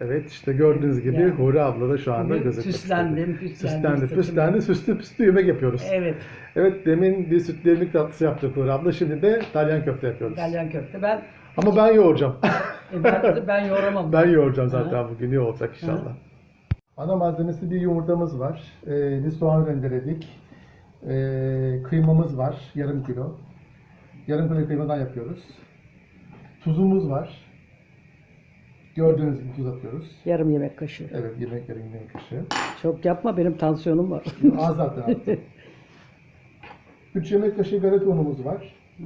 Evet işte gördüğünüz gibi Yani. Huri abla da şu anda gözükmek süslendim, istedi. süslendim, Süslendi, süslendi, süslü püslü yemek yapıyoruz. Evet. Evet demin bir sütlü irmik tatlısı yaptık Huri abla. Şimdi de Dalyan köfte yapıyoruz. İtalyan köfte. Ben Ama ben yoğuracağım. e, ben, ben yoğuramam. ben yoğuracağım zaten bugün. İyi olacak inşallah. Ana malzemesi bir yumurtamız var. Ee, bir soğan rendeledik. Ee, kıymamız var. Yarım kilo. Yarım kilo kıymadan yapıyoruz. Tuzumuz var. Gördüğünüz gibi tuz atıyoruz. Yarım yemek kaşığı. Evet yemek yarım yemek kaşığı. Çok yapma benim tansiyonum var. Az zaten attım. 3 yemek kaşığı galeta unumuz var. Hı.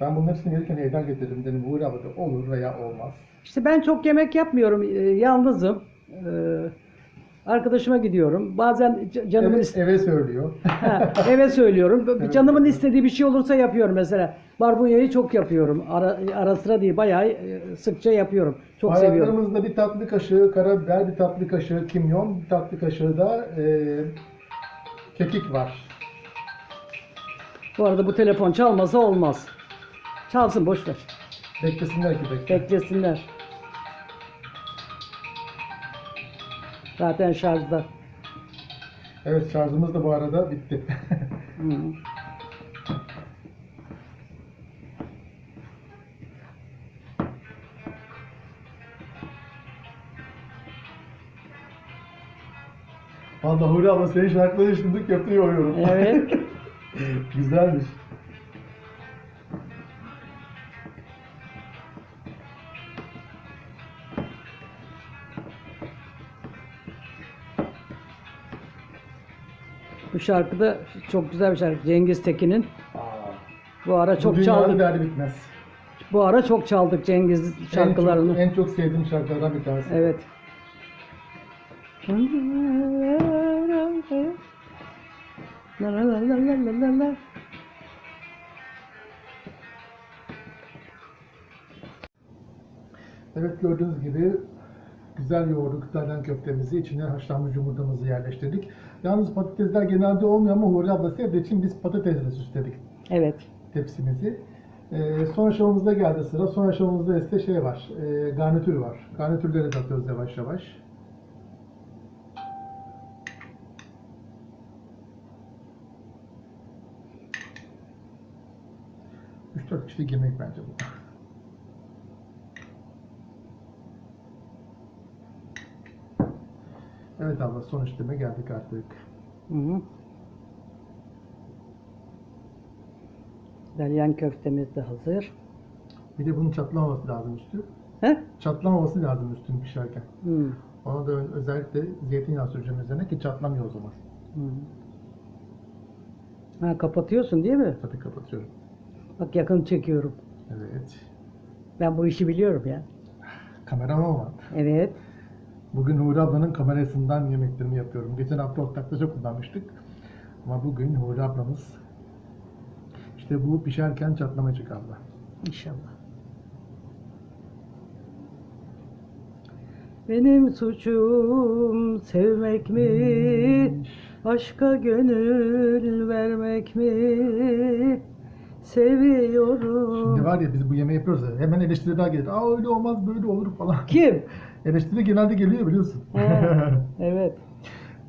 Ben bunun hepsini gelirken evden getirdim. Dedim bu arabada olur veya olmaz. İşte ben çok yemek yapmıyorum. Ee, yalnızım. Ee, arkadaşıma gidiyorum. Bazen canımın ist- eve söylüyor. Ha, eve söylüyorum. Evet. Canımın istediği bir şey olursa yapıyorum mesela. Barbunyayı çok yapıyorum. Ara, ara sıra değil bayağı e, sıkça yapıyorum. Çok seviyorum. Bir tatlı kaşığı karabiber, bir tatlı kaşığı kimyon, bir tatlı kaşığı da e, kekik var. Bu arada bu telefon çalmasa olmaz. Çalsın boş ver. Beklesinler ki bekle. Beklesinler. Zaten şarjda. Evet şarjımız da bu arada bitti. Hı. Vallahi Huri abla senin şarkıları şimdi köfte yoğuruyorum. Evet. Güzelmiş. Bu şarkı da çok güzel bir şarkı. Cengiz Tekin'in. Bu ara bu çok dünyanın çaldık. derdi bitmez. Bu ara çok çaldık Cengiz şarkılarını. En çok, en çok sevdiğim şarkılardan bir tanesi. Evet. La la la la la la la la. Evet gördüğünüz gibi güzel yoğurduk İtalyan köftemizi. içine haşlanmış yumurtamızı yerleştirdik. Yalnız patatesler genelde olmuyor ama Huri abla sevdiği için biz patatesle süsledik Evet. tepsimizi. Ee, son aşamamızda geldi sıra. Son aşamamızda ise şey var, e, garnitür var. Garnitürleri de atıyoruz yavaş yavaş. Üç dört kişilik yemek bence bu. Evet abla son işleme geldik artık. Hı hı. Dalyan köftemiz de hazır. Bir de bunun çatlamaması lazım üstü. He? Çatlamaması lazım üstünü pişerken. Hı. Ona da özellikle zeytinyağı süreceğim üzerine ki çatlamıyor o zaman. Hı. Ha kapatıyorsun değil mi? Tabii kapatıyorum. Bak yakın çekiyorum. Evet. Ben bu işi biliyorum ya. Kameraman var. Evet. Bugün Huri ablanın kamerasından yemeklerimi yapıyorum. Geçen hafta ortaklaşa kullanmıştık. Ama bugün Huri ablamız işte bu pişerken çatlamayacak abla. İnşallah. Benim suçum sevmek mi? Aşka gönül vermek mi? Seviyorum. Şimdi var ya biz bu yemeği yapıyoruz ya hemen eleştiriler gelir. Aa öyle olmaz böyle olur falan. Kim? Eleştiri genelde geliyor biliyorsun. Ha, evet.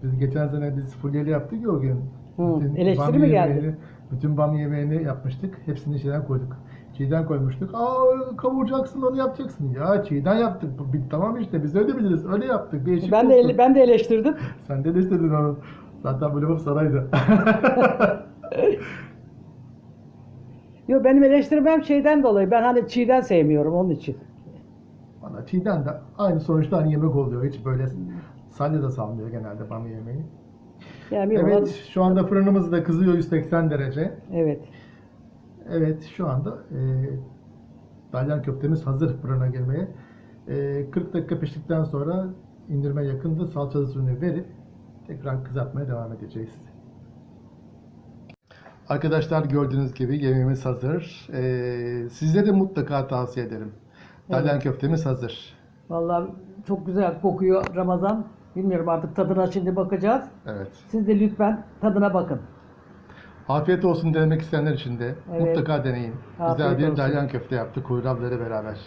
Biz geçen sene biz fulyeli yaptık ya o gün. Hı, Bütün eleştiri bamya mi geldi? yemeğini- bütün bamya yemeğini yapmıştık. Hepsini şeyden koyduk. Çiğden koymuştuk. Aa kavuracaksın onu yapacaksın. Ya çiğden yaptık. Bu- Tamam işte biz öyle biliriz. Öyle yaptık. Değişik Ben de olsun. ele- ben de eleştirdim. Sen de eleştirdin onu. Zaten böyle bak saraydı. Yo benim eleştirmem şeyden dolayı. Ben hani çiğden sevmiyorum onun için. Valla çiğden de aynı sonuçta aynı yemek oluyor. Hiç böyle salya da salmıyor genelde bamya yemeği. Yani Evet olan- şu anda fırınımız da kızıyor 180 derece. evet. Evet şu anda e, dalyan köftemiz hazır fırına girmeye. E, 40 dakika piştikten sonra indirme yakında salçalı suyunu verip tekrar kızartmaya devam edeceğiz. Arkadaşlar gördüğünüz gibi yemeğimiz hazır. E, size de mutlaka tavsiye ederim. Dalyan köftemiz hazır. Vallahi çok güzel kokuyor Ramazan. Bilmiyorum artık tadına şimdi bakacağız. Evet. Siz de lütfen tadına bakın. Afiyet olsun denemek isteyenler için de Evet. mutlaka deneyin. Afiyet Güzel bir olsun. dalyan köfte yaptık Kuyru ablayla beraber.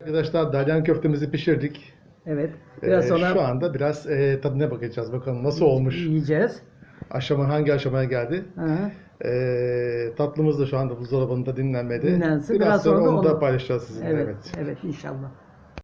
Arkadaşlar dalyan köftemizi pişirdik. Evet. Ee, Biraz sonra Şu anda biraz e, tadına bakacağız. Bakalım nasıl olmuş. yiyeceğiz. Aşama hangi aşamaya geldi? Hı. Ee, tatlımız da şu anda buzdolabında dinlenmedi. Dinlensin. Biraz, Biraz sonra, sonra da onu da paylaşacağız sizinle. Evet, evet. evet inşallah.